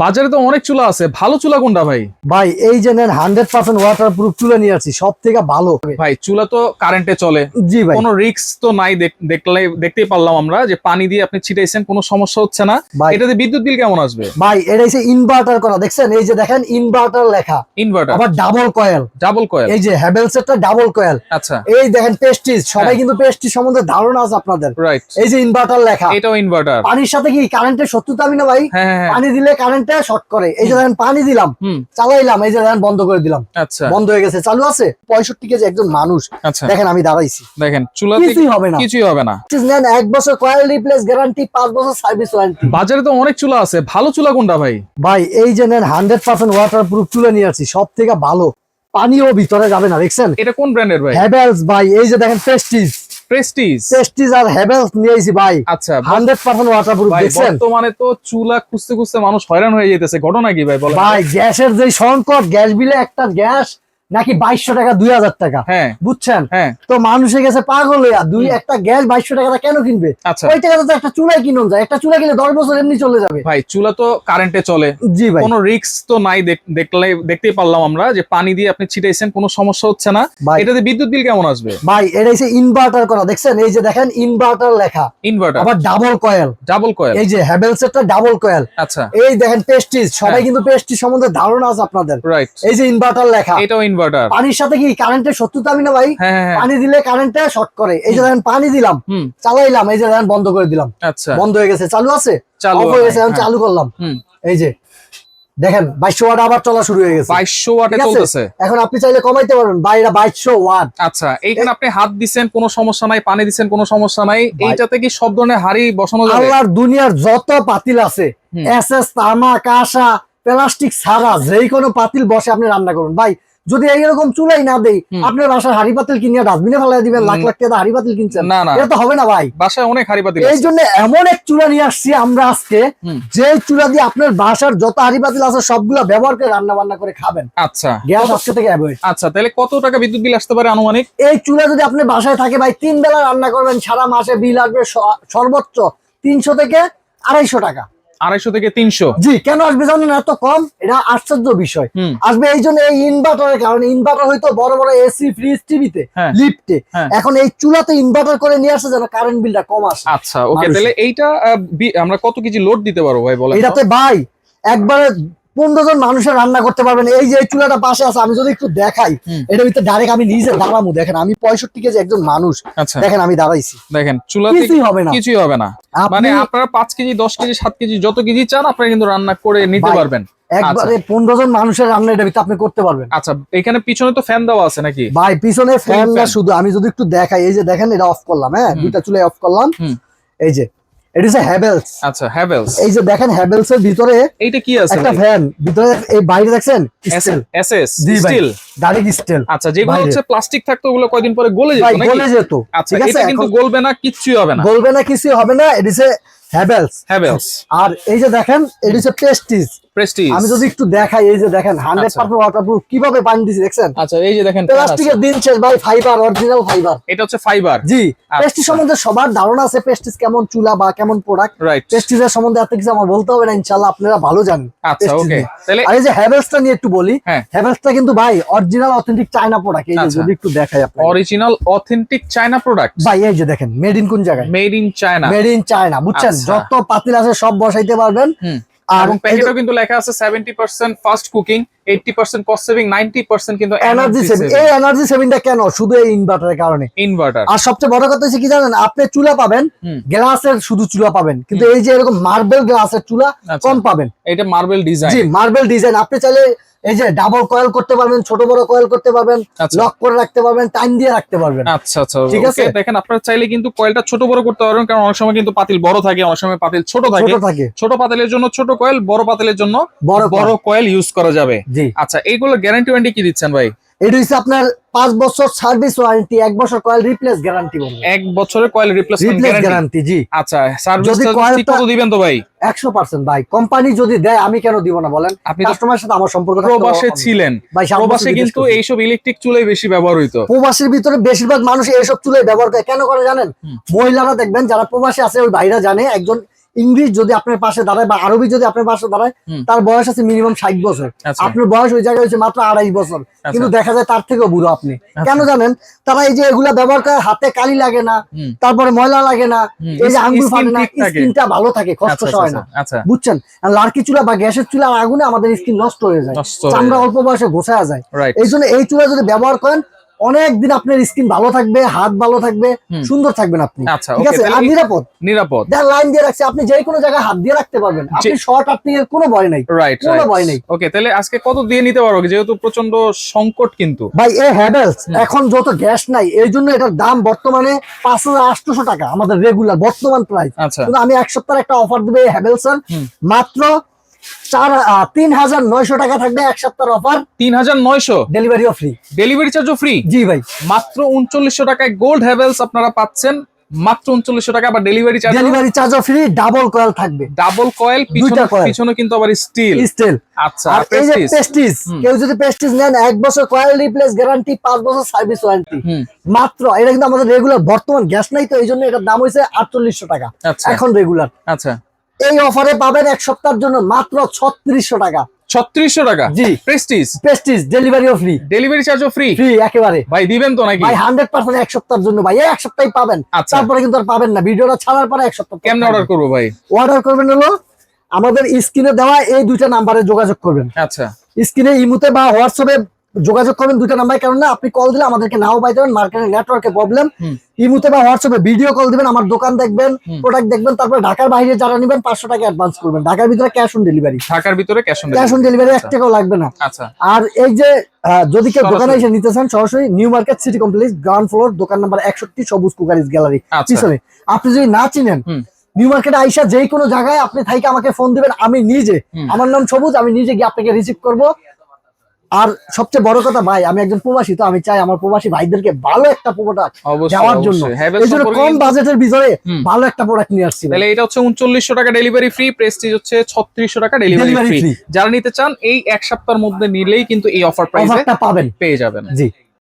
বাজারে তো অনেক চুলা আছে। ভালো চুলা কোনটা ভাই? ভাই এই যে নেন হান্ড্রেড পার্সেন্ট ওয়াটার প্রুফ তুলে নিয়ে আসছি সব থেকে ভালো ভাই চুলা তো কারেন্টে চলে। জি ভাই। কোনো রিস্ক তো নাই দেখলে দেখতেই পারলাম আমরা যে পানি দিয়ে আপনি ছিটাইছেন কোনো সমস্যা হচ্ছে না। এটাতে বিদ্যুৎ বিল কেমন আসবে? ভাই এটা হচ্ছে ইনভার্টার করা দেখছেন? এই যে দেখেন ইনভার্টার লেখা। ইনভার্টার আবার ডাবল কয়েল ডাবল কয়েল এই যে হ্যাভেলস এর ডাবল কয়েল আচ্ছা। এই দেখেন পেস্টিজ সবাই হ্যাঁ। কিন্তু পেস্টিজ সম্বন্ধে ধারণা আছে আপনাদের। রাইট এই যে ইনভার্টার লেখা। এটাও ইনভার্টার পানির সাথে কি কারেন্টের শত্রুতা আমি না ভাই? হ্যাঁ হ্যাঁ পানি দিলে কারেন্টে শর্ট করে। এই যে দেখেন পানি দিলাম চালাইলাম এই যে দেখেন বন্ধ করে দিলাম। আচ্ছা। বন্ধ হয়ে গেছে। চালু আছে? পঁয়ষট্টি কেজি একজন মানুষ। আচ্ছা। দেখেন আমি দাঁড়াইছি। দেখেন চুলাতে কিছুই হবে না। কিছুই হবে না। নেন এক বছর কয়েল রিপ্লেস গ্যারান্টি পাঁচ বছর সার্ভিস ওয়ারেন্টি বাজারে তো অনেক চুলা আছে। ভালো চুলা কোনটা ভাই? ভাই এই যে নেন হান্ড্রেড পার্সেন্ট ওয়াটার প্রুফ তুলে নিয়ে আসছি। সব থেকে ভালো। পানিও ভিতরে যাবে না দেখছেন? এটা কোন ব্র্যান্ডের ভাই? হ্যাভেলস ভাই এই যে দেখেন পেস্টিজ প্রেস্টিজ প্রেস্টিজ আর হ্যাভেলস নিয়েছি ভাই। আচ্ছা 100% ওয়াটারপ্রুফ দেখছেন? বর্তমানে তো চুলা খুঁজতে খুঁজতে মানুষ হয়রান হয়ে যেতেছে। ঘটনা কি ভাই বলেন। ভাই গ্যাসের যে সংকট গ্যাস বিলে একটা গ্যাস নাকি বাইশশো টাকা দুই হাজার টাকা? হ্যাঁ। বুঝছেন? হ্যাঁ। তো মানুষে গেছে পাগল হইয়া দুই একটা গ্যাস বাইশশো টাকা কেন কিনবে? আচ্ছা। ওই টাকাতে তো একটা চুলাই কিনুন যায়। একটা চুলা কিনে দশ বছর এমনি চলে যাবে। ভাই চুলা তো কারেন্টে চলে। জি ভাই। কোনো রিস্ক তো নাই দেখলে দেখতেই পারলাম আমরা যে পানি দিয়ে আপনি ছিটাইছেন কোনো সমস্যা হচ্ছে না। এটাতে বিদ্যুৎ বিল কেমন আসবে? ভাই এটা হচ্ছে ইনভার্টার করা। দেখছেন? এই যে দেখেন ইনভার্টার লেখা। ইনভার্টার আবার ডাবল কয়েল ডাবল কয়েল এই যে হ্যাভেলস এর ডাবল কয়েল আচ্ছা। এই দেখেন পেস্টিজ সবাই হ্যাঁ। কিন্তু পেস্টিজ সম্বন্ধে ধারণা আছে আপনাদের। রাইট এই যে ইনভার্টার লেখা। এটাও ইনভার্টার পানির সাথে কি কারেন্টের শত্রুতা আমি না ভাই? হ্যাঁ হ্যাঁ হ্যাঁ। পানি দিলে কারেন্টে শর্ট করে। এই যে দেখেন পানি দিলাম চালাইলাম এই যে দেখেন বন্ধ করে দিলাম। আচ্ছা। বন্ধ হয়ে গেছে। চালু আছে? চালু হয়ে গেছে এখন। চালু করলাম। এই যে দেখেন বাইশশো ওয়াট আবার চলা শুরু হয়ে গেছে। বাইশশো ওয়াটে চলতেছে। এখন আপনি চাইলে কমাইতে পারবেন বাইরে বাইশশো ওয়াট আচ্ছা এইখানে আপনি হাত দিচ্ছেন কোনো সমস্যা নাই পানি দিচ্ছেন কোনো সমস্যা নাই। এইটাতে কি সব ধরনের হাড়ি বসানো যাবে? আল্লাহর দুনিয়ার যত পাতিল আছে। এস এস তামা কাঁসা প্লাস্টিক ছাড়া যেই কোনো পাতিল বসে আপনি রান্না করুন। ভাই যদি এইরকম চুলাই না দেই আপনার বাসার হাড়ি পাতিল কিনে ডাস্টবিনে ফেলাই দিবেন লাখ লাখ টাকা হাড়ি পাতিল কিনছেন। না না। এটা তো হবে না ভাই। বাসায় অনেক হাড়ি পাতিল এই জন্য এমন এক চুলা নিয়ে আসছি আমরা আজকে যে চুলা দিয়ে আপনার বাসার যত হাড়ি পাতিল আছে সবগুলা ব্যবহার করে রান্না বান্না করে খাবেন। আচ্ছা। গ্যাস আজকে থেকে অ্যাভয়েড। আচ্ছা তাহলে কত টাকা বিদ্যুৎ বিল আসতে পারে আনুমানিক? এই চুলা যদি আপনি বাসায় থাকে ভাই তিন বেলা রান্না করবেন সারা মাসে বিল আসবে সর্বোচ্চ তিনশো থেকে আড়াইশো টাকা। আড়াইশো থেকে তিনশো। জি কেন আসবে জানেন এত কম? এটা আশ্চর্য বিষয়। আসবে এই জন্য এই ইনভার্টারের কারণে। ইনভার্টার হয়তো বড় বড় এসি ফ্রিজ টিভিতে। লিফটে। এখন এই চুলাতে ইনভার্টার করে নিয়ে আসে যেন কারেন্ট বিলটা কম আসে। আচ্ছা ওকে তাহলে এইটা আমরা কত কেজি লোড দিতে পারব ভাই বলেন? এটাতে ভাই একবারে পনেরো জন মানুষের রান্না করতে পারবেন। এই যে চুলাটা পাশে আছে আমি যদি একটু দেখাই এটা ভিতরে ডাইরেক্ট আমি নিজে দাঁড়ামু দেখেন আমি পঁয়ষট্টি কেজি একজন মানুষ। আচ্ছা। দেখেন আমি দাঁড়াইছি। দেখেন চুলা কিছুই হবে না। কিছুই হবে না। মানে আপনারা পাঁচ কেজি দশ কেজি সাত কেজি যত কেজি চান আপনারা কিন্তু রান্না করে নিতে পারবেন। একবারে পনেরো জন মানুষের রান্না এটা আপনি করতে পারবেন। আচ্ছা এখানে পিছনে তো ফ্যান দেওয়া আছে নাকি? ভাই পিছনে ফ্যান না শুধু আমি যদি একটু দেখাই এই যে দেখেন এটা অফ করলাম হ্যাঁ? দুইটা চুলে অফ করলাম। এই যে এটা হচ্ছে হ্যাভেলস আচ্ছা হ্যাভেলস এই যে দেখেন হ্যাভেলস এর ভিতরে এইটা কি আছে একটা ফ্যান ভিতরে এই বাইরে দেখছেন steel SS steel direct steel আচ্ছা যেগুলো বাইরে। হচ্ছে প্লাস্টিক থাকতো ওগুলো কয়দিন পরে গলে যেত নাকি? গলে যেত। আচ্ছা ঠিক আছে এটা কিন্তু গলবে না কিছুই হবে না। গলবে না কিছু হবে না এটা হচ্ছে হ্যাভেলস হ্যাভেলস আর এই যে দেখেন এটা হচ্ছে পেস্টিজ প্রেস্টিজ আমি যদি একটু দেখাই এই যে দেখেন হান্ড্রেড আচ্ছা। পার্সেন্ট ওয়াটারপ্রুফ কীভাবে পানি দিছি দেখছেন? আচ্ছা এই যে দেখেন। প্লাস্টিকের দিন শেষ ভাই ফাইবার অরিজিনাল ফাইবার এটা হচ্ছে ফাইবার জি আচ্ছা। পেস্টিজ সম্বন্ধে সবার ধারণা আছে পেস্টিজ কেমন চুলা বা কেমন প্রোডাক্ট রাইট পেস্টিজের সম্বন্ধে এত কিছু আমার বলতে হবে না ইনশাল্লাহ আপনারা ভালো জানেন আচ্ছা ওকে তাহলে আর এই যে হ্যাভেলসটা নিয়ে একটু বলি হ্যাঁ। হ্যাভেলসটা কিন্তু ভাই অরিজিনাল অথেন্টিক চায়না প্রোডাক্ট এই যে আচ্ছা। যদি একটু দেখাই আপনাকে। অরিজিনাল অথেন্টিক চায়না প্রোডাক্ট ভাই এই যে দেখেন মেড ইন কোন জায়গায়? Made in China made in China বুঝছেন? আচ্ছা। যত পাতিল আছে সব বসাইতে পারবেন। আর প্যাকেটও কিন্তু লেখা আছে 70% ফাস্ট কুকিং 80% কস্ট সেভিং 90% কিন্তু এনার্জি সেভিং এই এনার্জি সেভিংটা কেন? শুধু এই ইনভার্টারের কারণে। ইনভার্টার আর সবচেয়ে বড় কথা হচ্ছে কি জানেন? আপনি চুলা পাবেন গ্লাসের শুধু চুলা পাবেন। কিন্তু এই যে এরকম মার্বেল গ্লাসের চুলা আচ্ছা। কম পাবেন। এটা মার্বেল ডিজাইন জি মার্বেল ডিজাইন আপনি চাইলে এই যে ডাবল কয়েল করতে পারবেন ছোট বড় কয়েল করতে পারবেন আচ্ছা। লক করে রাখতে পারবেন টাইম দিয়ে রাখতে পারবেন। আচ্ছা আচ্ছা। ঠিক আছে? দেখেন আপনারা চাইলে কিন্তু কয়েলটা ছোট বড় করতে পারবেন কারণ অনেক সময় কিন্তু পাতিল বড় থাকে অনেক সময় পাতিল ছোট থাকে। ছোট থাকে। ছোট পাতিলের জন্য ছোট কয়েল বড় পাতিলের জন্য বড় বড় কয়েল ইউজ করা যাবে। জি। আচ্ছা এইগুলো গ্যারান্টি ওয়ারেন্টি কি দিচ্ছেন ভাই? এটা হচ্ছে আপনার পাঁচ বছর সার্ভিস ওয়ারেন্টি এক বছর কয়েল রিপ্লেস গ্যারান্টি এক বছরের কয়েল রিপ্লেস গ্যারান্টি জি। আচ্ছা সার্ভিস দিবেন তো ভাই? একশো পার্সেন্ট ভাই। কোম্পানি যদি দেয় আমি কেন দিব না বলেন? আপনি কাস্টমারের সাথে আমার সম্পর্ক প্রবাসে ছিলেন। প্রবাসে কিন্তু। এইসব ইলেকট্রিক চুলাই বেশি ব্যবহার হইতো। প্রবাসের ভিতরে বেশিরভাগ মানুষ এইসব চুলাই ব্যবহার করে। কেন করে জানেন। মহিলারা দেখবেন যারা প্রবাসে আছে ওই ভাইরা জানে একজন ইংলিশ যদি আপনার পাশে দাঁড়ায় বা আরবি যদি আপনার পাশে দাঁড়ায় তার বয়স আছে মিনিমাম ষাট বছর। আচ্ছা। আপনার বয়স ওই জায়গায় হচ্ছে মাত্র আড়াই বছর। কিন্তু দেখা যায় তার থেকেও বুড়ো আপনি। আচ্ছা। কেন জানেন? তারা এই যে এগুলা ব্যবহার করে হাতে কালি লাগে না। তারপরে ময়লা লাগে না এই যে আঙ্গুল ফাটে না। স্কিনটা ভালো থাকে কষ্ট আচ্ছা হয় না। আচ্ছা আচ্ছা। বুঝছেন? লার্কি চুলা বা গ্যাসের চুলা আগুনে আমাদের স্কিন নষ্ট হয়ে যায়। চামড়া অল্প বয়সে ঘোষা যায়। এই জন্য এই চুলা যদি ব্যবহার করেন অনেক দিন আপনার স্কিন ভালো থাকবে হাত ভালো থাকবে সুন্দর থাকবেন আপনি। আচ্ছা, ঠিক আছে? আর নিরাপদ। নিরাপদ। দেখ লাইন দিয়ে রাখছে আপনি যে কোনো জায়গায় হাত দিয়ে রাখতে পারবেন। আপনি শর্ট আপনি এর কোনো ভয় নাই। রাইট কোনো ভয় নেই। ওকে তাহলে আজকে কত দিয়ে নিতে পারব যেহেতু প্রচণ্ড সংকট কিন্তু। ভাই এই হ্যাভেলস এখন যত গ্যাস নাই এই জন্য এটার দাম বর্তমানে পাঁচ হাজার আটশোশো টাকা আমাদের রেগুলার বর্তমান প্রাইস আচ্ছা। কিন্তু আমি এক সপ্তাহের একটা অফার দেবে হ্যাভেলস হুম। মাত্র তিন হাজার নয়শো টাকা থাকবে এক সপ্তাহের অফার তিন হাজার নয়শো ডেলিভারিও ফ্রি ডেলিভারি চার্জও ফ্রি জি ভাই। মাত্র উনচল্লিশশো টাকায় গোল্ড হ্যাভেলস আপনারা পাচ্ছেন। মাত্র উনচল্লিশশো টাকা বা ডেলিভারি চার্জ ডেলিভারি চার্জও ফ্রি ডাবল কয়েল থাকবে। Double coil. পিছনে কিন্তু আবার স্টিল স্টিল আচ্ছা আর এই যে পেস্টিজ কেউ যদি পেস্টিজ নেন এক বছর কয়েল রিপ্লেস গ্যারান্টি পাঁচ বছর সার্ভিস ওয়ারেন্টি মাত্র এটা কিন্তু আমাদের রেগুলার বর্তমান গ্যাস নাই তো এই জন্য এটার দাম হয়েছে আটচল্লিশশো টাকা। আচ্ছা। এখন রেগুলার আচ্ছা। এই অফারে পাবেন এক সপ্তাহের জন্য মাত্র ছত্রিশশো টাকা। ছত্রিশশো টাকা? জি। প্রেস্টিজ পেস্টিজ ডেলিভারিও ফ্রি ডেলিভারি চার্জও ফ্রি ফ্রি একেবারে। ভাই দিবেন তো নাকি? ভাই হান্ড্রেড পার্সেন্ট এক সপ্তাহের জন্য ভাই এই এক সপ্তাহে পাবেন। আচ্ছা। তারপরে কিন্তু আর পাবেন না। ভিডিওটা ছাড়ার পরে এক সপ্তাহ কেমনে অর্ডার করব ভাই? অর্ডার করবেন হলো আমাদের স্ক্রিনে দেওয়া এই দুইটা নাম্বারে যোগাযোগ করবেন। আচ্ছা। স্ক্রিনে ইমুতে বা হোয়াটসঅ্যাপে যোগাযোগ করবেন দুইটা নাম্বার কারণ না আপনি কল দিলে আমাদেরকে নাও পাইতে পারেন মার্কেটের নেটওয়ার্কে প্রবলেম ইমুতে বা হোয়াটসঅ্যাপে ভিডিও কল দিবেন আমার দোকান দেখবেন প্রোডাক্ট দেখবেন তারপর ঢাকার বাইরে যারা নেবেন পাঁচশো টাকা অ্যাডভান্স করবেন। ঢাকার ভিতরে ক্যাশ অন ডেলিভারি ঢাকার ভিতরে cash on cash on delivery এক টাকাও লাগবে না। আচ্ছা। আর এই যে যদি কেউ দোকানে এসে নিতে চান সরাসরি new market city complex ground floor দোকান নাম্বার একষট্টি সবুজ কুকারিজ গ্যালারি আচ্ছা। পিছনে। আপনি যদি না চিনেন নিউ মার্কেটে আইসা যে কোনো জায়গায় আপনি থাইকে আমাকে ফোন দিবেন আমি নিজে। আমার নাম সবুজ আমি নিজে গিয়ে আপনাকে রিসিভ করব। আর সবচেয়ে বড় কথা ভাই আমি একজন প্রবাসী তো আমি চাই আমার প্রবাসী ভাইদেরকে ভালো একটা প্রোডাক্ট দেওয়ার জন্য। অবশ্যই। এই জন্য কম বাজেটের ভিতরে ভালো একটা প্রোডাক্ট নিয়ে আসছি তাহলে এটা হচ্ছে উনচল্লিশশো টাকা ডেলিভারি ফ্রি প্রেস্টিজ হচ্ছে ছত্রিশশো টাকা ডেলিভারি ফ্রি। যারা নিতে চান এই এক সপ্তাহের মধ্যে নিলেই কিন্তু এই অফার প্রাইসে পাবেন। পেয়ে যাবেন। জি।